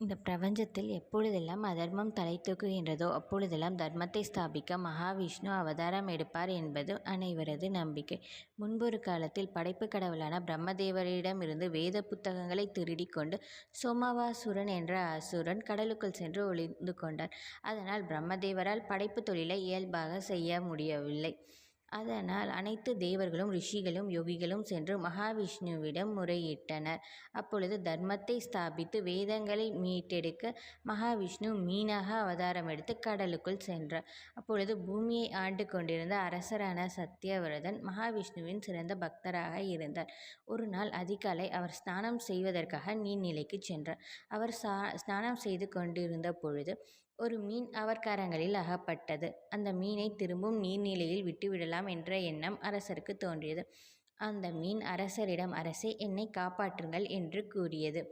இந்த பிரபஞ்சத்தில் எப்பொழுதெல்லாம் அதர்மம் தலை தூக்குகின்றதோ அப்பொழுதெல்லாம் தர்மத்தை ஸ்தாபிக்க மகாவிஷ்ணு அவதாரம் எடுப்பார் என்பது அனைவரது நம்பிக்கை. முன்பொரு காலத்தில் படைப்பு கடவுளான பிரம்மதேவரிடமிருந்து வேத புத்தகங்களை திருடி கொண்டு சோமவாசுரன் என்ற அசுரன் கடலுக்குள் சென்று ஒளிந்து கொண்டார். அதனால் பிரம்மதேவரால் படைப்பு தொழிலை இயல்பாக செய்ய முடியவில்லை. அதனால் அனைத்து தேவர்களும் ரிஷிகளும் யோகிகளும் சென்று மகாவிஷ்ணுவிடம் முறையிட்டனர். அப்பொழுது தர்மத்தை ஸ்தாபித்து வேதங்களை மீட்டெடுக்க மகாவிஷ்ணு மீனாக அவதாரமெடுத்து கடலுக்குள் சென்றார். அப்பொழுது பூமியை ஆண்டு கொண்டிருந்த அரசரான சத்யவிரதன் மகாவிஷ்ணுவின் சிறந்த பக்தராக இருந்தார். ஒரு நாள் அதிகாலை அவர் ஸ்நானம் செய்வதற்காக நீர்நிலைக்கு சென்றார். அவர் ஸ்நானம் செய்து கொண்டிருந்த பொழுது ஒரு மீன் அவர் கரங்களில் அகப்பட்டது. அந்த மீனை திரும்பவும் நீர்நிலையில் விட்டுவிடலாம் என்ற எண்ணம் அரசருக்கு தோன்றியது. அந்த மீன் அரசரிடம் அரசே என்னை காப்பாற்றுங்கள் என்று கூறியது.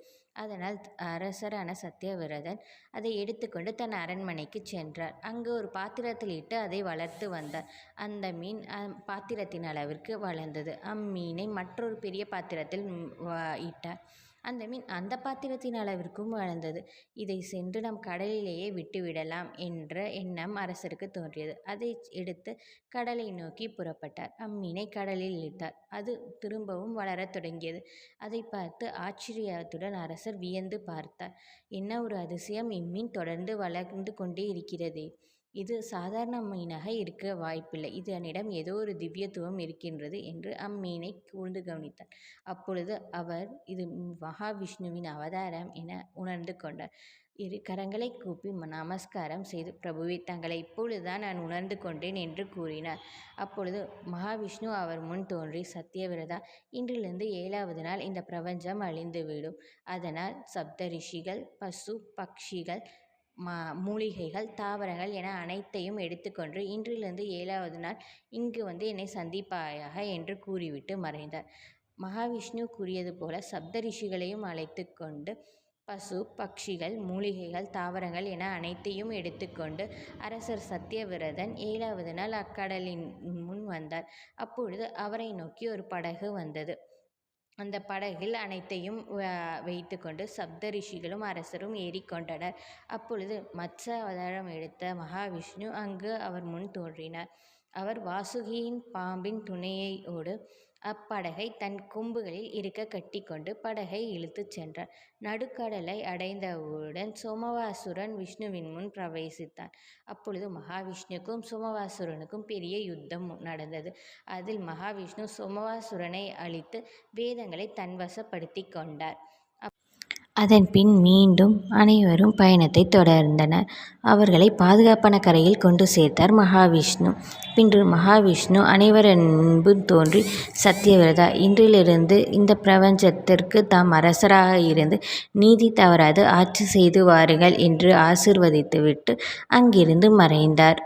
அதனால் அரசரான சத்யவிரதன் அதை எடுத்துக்கொண்டு தன் அரண்மனைக்கு சென்றார். அங்கு ஒரு பாத்திரத்தில் இட்டு அதை வளர்த்து வந்தார். அந்த மீன் பாத்திரத்தின் அளவிற்கு வளர்ந்தது. அம்மீனை மற்றொரு பெரிய பாத்திரத்தில் இட்டார். அந்த மீன் அந்த பாத்திரத்தின் அளவிற்கும் வளர்ந்தது. இதை சென்று நம் கடலிலேயே விட்டுவிடலாம் என்ற எண்ணம் அரசருக்கு தோன்றியது. அதை எடுத்து கடலை நோக்கி புறப்பட்டார். அம்மீனை கடலில் இட்டார். அது திரும்பவும் வளரத் தொடங்கியது. அதைப் பார்த்து ஆச்சரியத்துடன் அரசர் வியந்து பார்த்தார். என்ன ஒரு அதிசயம் இம்மீன் தொடர்ந்து வளர்ந்து கொண்டே இருக்கிறதே. இது சாதாரண மீனாக இருக்க வாய்ப்பில்லை. இது என்னிடம் ஏதோ ஒரு திவ்யத்துவம் இருக்கின்றது என்று அம்மீனை கூர்ந்து கவனித்தார். அப்பொழுது அவர் இது மகாவிஷ்ணுவின் அவதாரம் என உணர்ந்து கொண்டார். இரு கரங்களைக் கூப்பி நமஸ்காரம் செய்து பிரபுவே தங்களை இப்பொழுதுதான் நான் உணர்ந்து கொண்டேன் என்று கூறினார். அப்பொழுது மகாவிஷ்ணு அவர் முன் தோன்றி சத்யவிரதா இன்றிலிருந்து ஏழாவது நாள் இந்த பிரபஞ்சம் அழிந்துவிடும். அதனால் சப்தரிஷிகள் பசு பக்ஷிகள் மூலிகைகள் தாவரங்கள் என அனைத்தையும் எடுத்துக்கொண்டு இன்றிலிருந்து ஏழாவது நாள் இங்கு வந்து என்னை சந்திப்பாயாக என்று கூறிவிட்டு மறைந்தார். மகாவிஷ்ணு கூறியது போல சப்தரிஷிகளையும் அழைத்து கொண்டு பசு பக்ஷிகள் மூலிகைகள் தாவரங்கள் என அனைத்தையும் எடுத்துக்கொண்டு அரசர் சத்யவிரதன் ஏழாவது நாள் அக்கடலின் முன் வந்தார். அப்பொழுது அவரை நோக்கி ஒரு படகு வந்தது. அந்த படகில் அனைத்தையும் வைத்துக்கொண்டு சப்தரிஷிகளும் அரசரும் ஏறிக்கொண்டனர். அப்பொழுது மத்ஸ்ய அவதாரம் எடுத்த மகாவிஷ்ணு அங்கு அவர் முன் தோன்றினார். அவர் வாசுகியின் பாம்பின் துணையோடு அப்படகை தன் கொம்புகளில் இருக்க கட்டிக்கொண்டு படகை இழுத்துச் சென்றார். நடுக்கடலை அடைந்தவுடன் சோமவாசுரன் விஷ்ணுவின் முன் பிரவேசித்தான். அப்பொழுது மகாவிஷ்ணுவுக்கும் சோமவாசுரனுக்கும் பெரிய யுத்தம் நடந்தது. அதில் மகாவிஷ்ணு சோமவாசுரனை அழித்து வேதங்களை தன்வசப்படுத்தி கொண்டார். அதன் பின் மீண்டும் அனைவரும் பயணத்தை தொடர்ந்தனர். அவர்களை பாதுகாப்பான கரையில் கொண்டு சேர்த்தார் மகாவிஷ்ணு. பின்று மகாவிஷ்ணு அனைவர் அன்பு தோன்றி சத்யவிரதா இன்றிலிருந்து இந்த பிரபஞ்சத்திற்கு தாம் அரசராக இருந்து நீதி தவறாது ஆட்சி செய்து வாருங்கள் என்று ஆசிர்வதித்துவிட்டு அங்கிருந்து மறைந்தார்.